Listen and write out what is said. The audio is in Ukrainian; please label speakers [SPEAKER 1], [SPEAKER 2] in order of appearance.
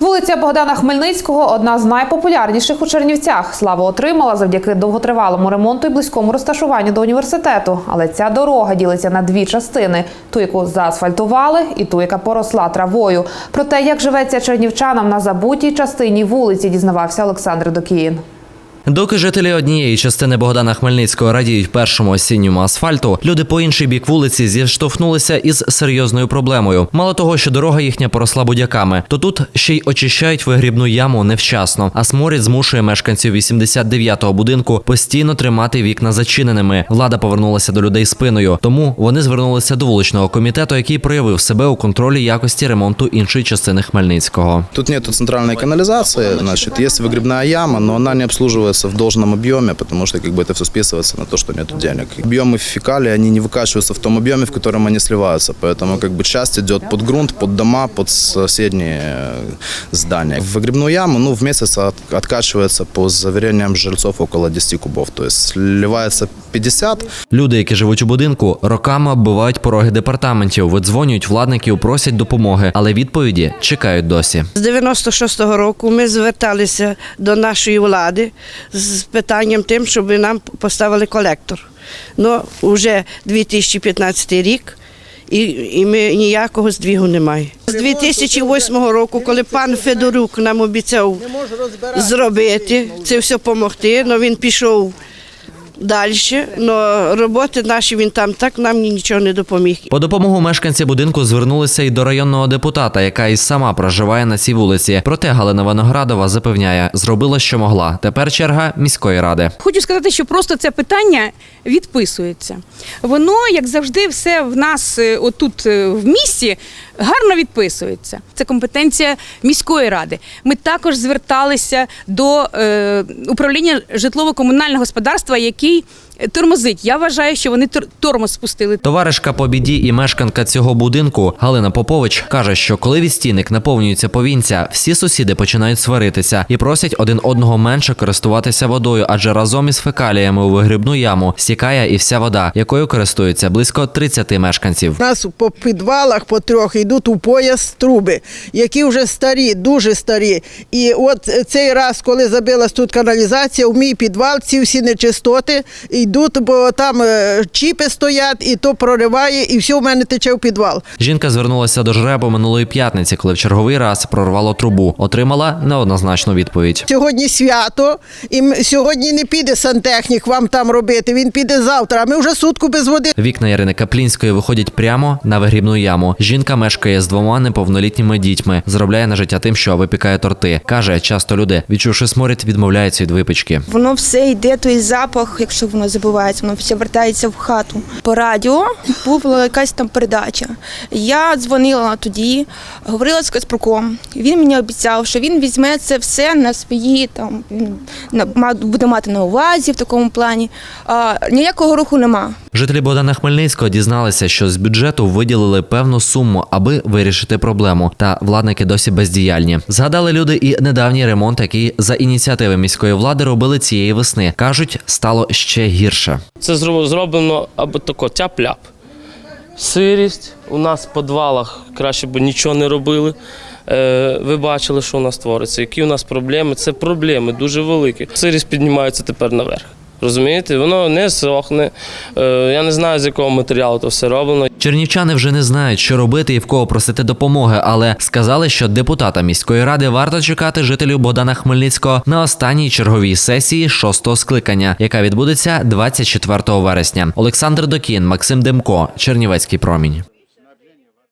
[SPEAKER 1] Вулиця Богдана Хмельницького одна з найпопулярніших у Чернівцях. Славу отримала завдяки довготривалому ремонту і близькому розташуванню до університету. Але ця дорога ділиться на дві частини: ту, яку заасфальтували, і ту, яка поросла травою. Про те, як живеться чернівчанам на забутій частині вулиці, дізнавався Олександр Докіїн.
[SPEAKER 2] Доки жителі однієї частини Богдана Хмельницького радіють першому осінньому асфальту, люди по інший бік вулиці зіштовхнулися із серйозною проблемою. Мало того, що дорога їхня поросла будяками, то тут ще й очищають вигрібну яму невчасно. А сморід змушує мешканців 89-го будинку постійно тримати вікна зачиненими. Влада повернулася до людей спиною, тому вони звернулися до вуличного комітету, який проявив себе у контролі якості ремонту іншої частини Хмельницького.
[SPEAKER 3] Тут нету центральной канализации, значит, есть выгребная яма, но она не обслуживается в должном объеме, потому что как бы это все списывается на то, что нету денег. Объемы фекалий, они не выкачиваются в том объеме, в котором они сливаются, поэтому как бы часть идет под грунт, под дома, под соседние э, здания. В выгребную яму, ну, в месяц от- откачивается по заверениям жильцов около 10 кубов, то есть сливается 50,
[SPEAKER 2] Люди, які живуть у будинку, роками оббивають пороги департаментів, видзвонюють владників, просять допомоги, але відповіді чекають досі.
[SPEAKER 4] З 96-го року ми зверталися до нашої влади з питанням тим, щоб нам поставили колектор. Ну, вже 2015 рік, і, і ми ніякого здвігу немає. З 2008 року, коли пан Федорук нам обіцяв зробити, це все допомогти, але він пішов далі, але роботи наші він там так нам нічого не допоміг.
[SPEAKER 2] По допомогу мешканці будинку звернулися й до районного депутата, яка і сама проживає на цій вулиці. Проте Галина Виноградова запевняє, зробила, що могла. Тепер черга міської ради.
[SPEAKER 5] Хочу сказати, що просто це питання відписується. Воно, як завжди, все в нас е, отут е, в місті гарно відписується. Це компетенція міської ради. Ми також зверталися до е, управління житлово-комунального господарства, який тормозить. Я вважаю, що вони тор- тормоз спустили.
[SPEAKER 2] Товаришка по біді і мешканка цього будинку Галина Попович каже, що коли від стінок наповнюється повінця, всі сусіди починають сваритися і просять один одного менше користуватися водою, адже разом із фекаліями у вигрібну яму стікає і вся вода, якою користуються близько 30 мешканців.
[SPEAKER 6] У нас по підвалах по трьох йдуть у пояс труби, які вже старі, дуже старі. І от цей раз, коли забилась тут каналізація, в мій підвал ці всі нечистоти йдуть, бо там е, чіпи стоять, і то прориває, і все в мене тече в підвал.
[SPEAKER 2] Жінка звернулася до жребу минулої п'ятниці, коли в черговий раз прорвало трубу. Отримала неоднозначну відповідь.
[SPEAKER 6] Сьогодні свято, і сьогодні не піде сантехнік вам там робити. Він піде завтра. А ми вже сутку без води.
[SPEAKER 2] Вікна Ірини Каплінської виходять прямо на вигрібну яму. Жінка мешкає з двома неповнолітніми дітьми, заробляє на життя тим, що випікає торти. каже, часто люди, відчувши сморід, відмовляються від випічки.
[SPEAKER 7] Воно все йде, той запах, якщо воно забувається, воно все вертається в хату. По радіо була якась там передача. Я дзвонила тоді, говорила з Каспруком. Він мені обіцяв, що він візьме це все на свої там він буде мати на увазі в такому плані. А, ніякого руху нема.
[SPEAKER 2] Жителі Богдана Хмельницького дізналися, що з бюджету виділили певну суму, аби вирішити проблему. Та владники досі бездіяльні. Згадали люди і недавній ремонт, який за ініціативи міської влади робили цієї весни. кажуть, стало ще гірше.
[SPEAKER 8] Це зро- зроблено або тако тяп-ляп. Сирість. У нас в підвалах краще б нічого не робили. Е, ви бачили, що у нас твориться. Які у нас проблеми? Це проблеми дуже великі. Сирість піднімається тепер наверх. Розумієте? Воно не сохне. Е, я не знаю, з якого матеріалу то все роблено.
[SPEAKER 2] Чернівчани вже не знають, що робити і в кого просити допомоги, але сказали, що депутата міської ради варто чекати жителів Богдана Хмельницького на останній черговій сесії шостого скликання, яка відбудеться 24 вересня. Олександр Докін, Максим Демко, Чернівецький промінь.